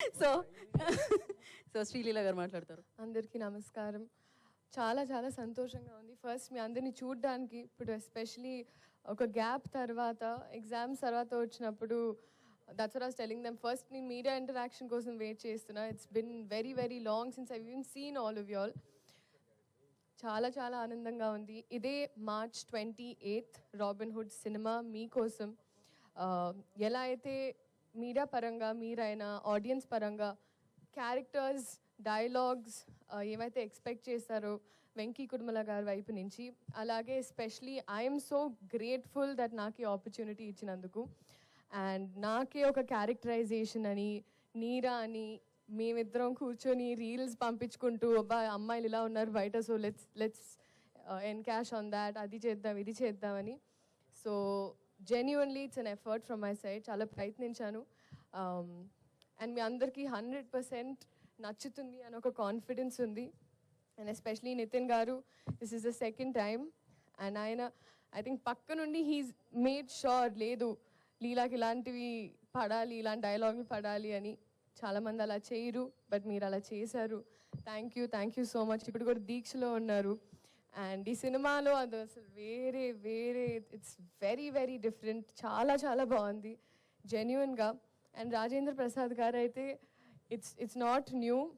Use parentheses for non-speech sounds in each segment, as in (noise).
So (laughs) so Sreeleela గారు మాట్లాడతారు. అందరికీ నమస్కారం. చాలా చాలా సంతోషంగా ఉంది. ఫస్ట్ మీ అందరిని చూడడానికి ఇప్పుడు ఎస్పెషలీ ఒక గ్యాప్ తర్వాత ఎగ్జామ్స్ తర్వాత వచ్చినప్పుడు that's was telling them first నేను మీడియా ఇంటరాక్షన్ కోసం వెయిట్ చేస్తున్నా. It's been very very long since I even seen all of all చాలా చాలా ఆనందంగా ఉంది. ఇదే March twenty eighth Robin Hood cinema మీకోసం uh, ఎలా అయితే మీడియా పరంగా మీరైనా ఆడియన్స్ పరంగా క్యారెక్టర్స్ డైలాగ్స్ ఏమైతే ఎక్స్పెక్ట్ చేస్తారో వెంకీ కుడుమల గారి వైపు నుంచి అలాగే especially I'm so grateful that నాకు ఈ ఆపర్చునిటీ ఇచ్చినందుకు. అండ్ నాకే ఒక క్యారెక్టరైజేషన్ అని నీరా అని మేమిద్దరం కూర్చొని రీల్స్ పంపించుకుంటూ అబ్బా అమ్మాయిలు ఇలా ఉన్నారు బయట so let's let's encash on that అది చేద్దాం ఇది చేద్దామని so genuinely it's an effort from my side చాలా ప్రయత్నించాను. Um, అండ్ మీ అందరికీ హండ్రెడ్ పర్సెంట్ నచ్చుతుంది అని ఒక కాన్ఫిడెన్స్ ఉంది. And especially Nitin garu this is the second time and ఆయన ఐ థింక్ పక్క నుండి హీస్ మేడ్ షూర్ లేదు లీలాకి ఇలాంటివి పడాలి ఇలాంటి డైలాగులు పడాలి అని చాలామంది అలా చేయరు. బట్ మీరు అలా చేశారు. Thank you thank you so much ఇప్పుడు కూడా దీక్షలో ఉన్నారు. అండ్ ఈ సినిమాలో అది అసలు వేరే వేరే ఇట్స్ వెరీ వెరీ డిఫరెంట్ చాలా చాలా బాగుంది. జెన్యున్గా అండ్ రాజేంద్ర ప్రసాద్ గారు అయితే ఇట్స్ ఇట్స్ నాట్ న్యూ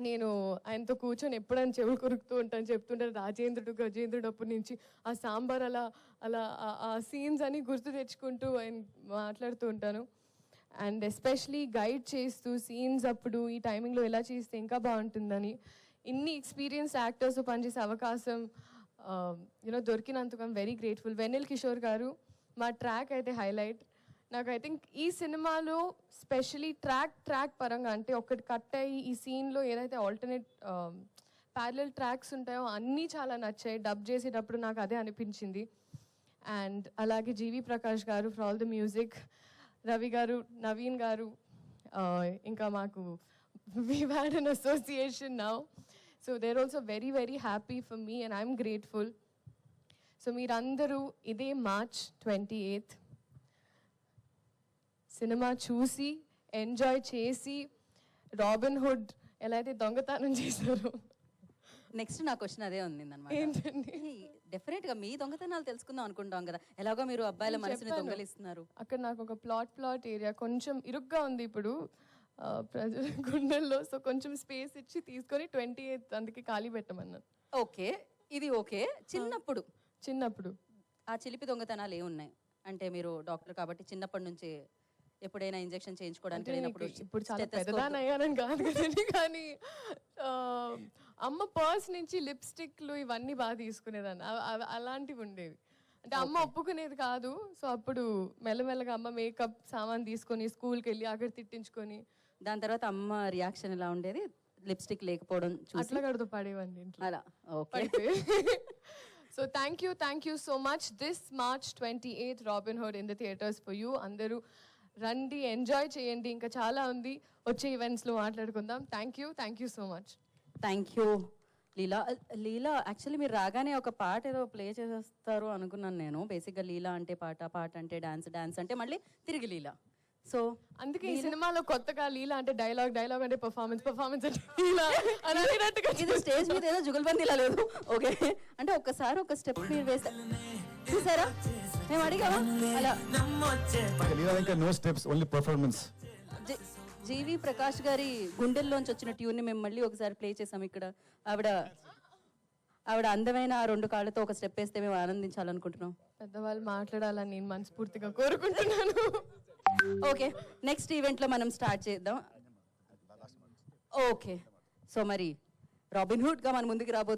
నేను ఆయనతో కూర్చొని ఎప్పుడైనా చెవులు కొరుకుతూ ఉంటాను చెప్తుంటాను రాజేంద్రుడు గజేంద్రుడు అప్పటి నుంచి. ఆ సాంబార్ అలా అలా ఆ- ఆ సీన్స్ అని గుర్తు తెచ్చుకుంటూ ఆయన మాట్లాడుతూ ఉంటాను. అండ్ ఎస్పెషలీ గైడ్ చేస్తూ సీన్స్ అప్పుడు ఈ టైమింగ్లో ఎలా చేస్తే ఇంకా బాగుంటుందని. ఇన్ని ఎక్స్పీరియన్స్ యాక్టర్స్ పనిచేసే అవకాశం యూనో దొరికినందుకు I'm very grateful Vennela Kishore garu మా ట్రాక్ అయితే హైలైట్ నాకు ఐ థింక్ ఈ సినిమాలో స్పెషలీ ట్రాక్ ట్రాక్ పరంగా అంటే ఒకటి కట్ అయ్యి ఈ సీన్లో ఏదైతే ఆల్టర్నేట్ ప్యారలల్ ట్రాక్స్ ఉంటాయో అన్నీ చాలా నచ్చాయి. డబ్ చేసేటప్పుడు నాకు అదే అనిపించింది. అండ్ అలాగే GV Prakash garu for all the music Ravi garu Naveen garu ఇంకా మాకు we had an association now so there also very very happy for me and I'm grateful so మీరందరూ ఇదే మార్చ్ ట్వంటీ ఎయిత్ సినిమా చూసి enjoy చేసి Robin Hood ఎలా అయితే దొంగతనం చేశారో. నెక్స్ట్ నా క్వశ్చన్ అదే ఉంది ఏంటండి? డెఫినెట్గా మీ దొంగతనాలు తెలుసుకుందాం అనుకుంటాం కదా. ఎలాగో మీరు అబ్బాయిల మనసుని. దొంగలిస్తున్నారు. అక్కడ నాకు ఒక ప్లాట్ ప్లాట్ ఏరియా కొంచెం ఇరుగ్గా ఉంది ఇప్పుడు. ప్రజల గుండెల్లో. సో కొంచెం స్పేస్ ఇచ్చి తీసుకొని ట్వంటీ ఎయిత్ అందుకే ఖాళీ పెట్టమన్నాను. ఓకే. ఇది ఓకే. చిన్నప్పుడు? చిన్నప్పుడు. ఆ చిలిపి దొంగతనాలు ఏ ఉన్నాయి? అంటే మీరు డాక్టర్ కాబట్టి చిన్నప్పటి నుంచి ఎప్పుడైనా ఇంజెక్షన్ చేయించుకోవడానికి అంటే నేను వెళ్ళినప్పుడు ఇప్పుడు- ఇప్పుడు చాలా stethoscope- పెద్దదాన్ని అయ్యానని కాదు కదండి. కానీ అమ్మ పర్స్ నుంచి లిప్స్టిక్లు ఇవన్నీ బాగా తీసుకునేదాన్ని. అలాంటివి ఉండేవి. అంటే అమ్మ ఒప్పుకునేది కాదు. సో అప్పుడు మెల్లమెల్లగా అమ్మ మేకప్ సామాన్ తీసుకొని స్కూల్కి వెళ్ళి అక్కడ తిట్టించుకొని దాని తర్వాత అమ్మ రియాక్షన్ ఎలా ఉండేది? లిప్స్టిక్ లేకపోవడం చూసి. అట్లా కడుతూ పడేవండి ఇంట్లో. అలా okay. So thank you thank you so much this March twenty eighth Robin Hood in the theatres for you అందరూ రండి ఎంజాయ్ చేయండి. ఇంకా చాలా ఉంది. వచ్చే ఈవెంట్స్లో మాట్లాడుకుందాం. Thank you thank you so much thank you Leela Leela actually మీరు రాగానే ఒక పాట ఏదో ప్లే చేసేస్తారు అనుకున్నాను నేను. బేసిక్గా లీలా అంటే పాట పాట అంటే డాన్స్ డాన్స్ అంటే మళ్ళీ తిరిగి లీలా. సో అందుకే ఈ సినిమాలో కొత్తగా లీలా అంటే డైలాగ్ డైలాగ్ అంటే పర్ఫార్మెన్స్ పర్ఫార్మెన్స్ అంటే (laughs) లీలా అని ఇది స్టేజ్ మీద ఏదో జుగల్బందీలా లేదు. ఓకే. అంటే ఒక్కసారి ఒక స్టెప్ మీరు వేస్తే. చూసారా? మేము అడిగామా? అలా. లీలా ఇంకా no steps only performance GV Prakash గారి గుండెల్లోంచి వచ్చిన ట్యూన్ని మేము మళ్ళీ ఒకసారి ప్లే చేసాం ఇక్కడ. ఆవిడ ఆవిడ అందమైన ఆ రెండు కాళ్ళతో ఒక స్టెప్ వేస్తే మేము ఆనందించాలనుకుంటున్నాం. పెద్దవాళ్ళు మాట్లాడాలని నేను మనస్ఫూర్తిగా కోరుకుంటున్నాను. ఓకే నెక్స్ట్ ఈవెంట్లో మనం స్టార్ట్ చేద్దాం. ఓకే సో మరి రాబిన్ హుడ్ మన ముందుకు రాబో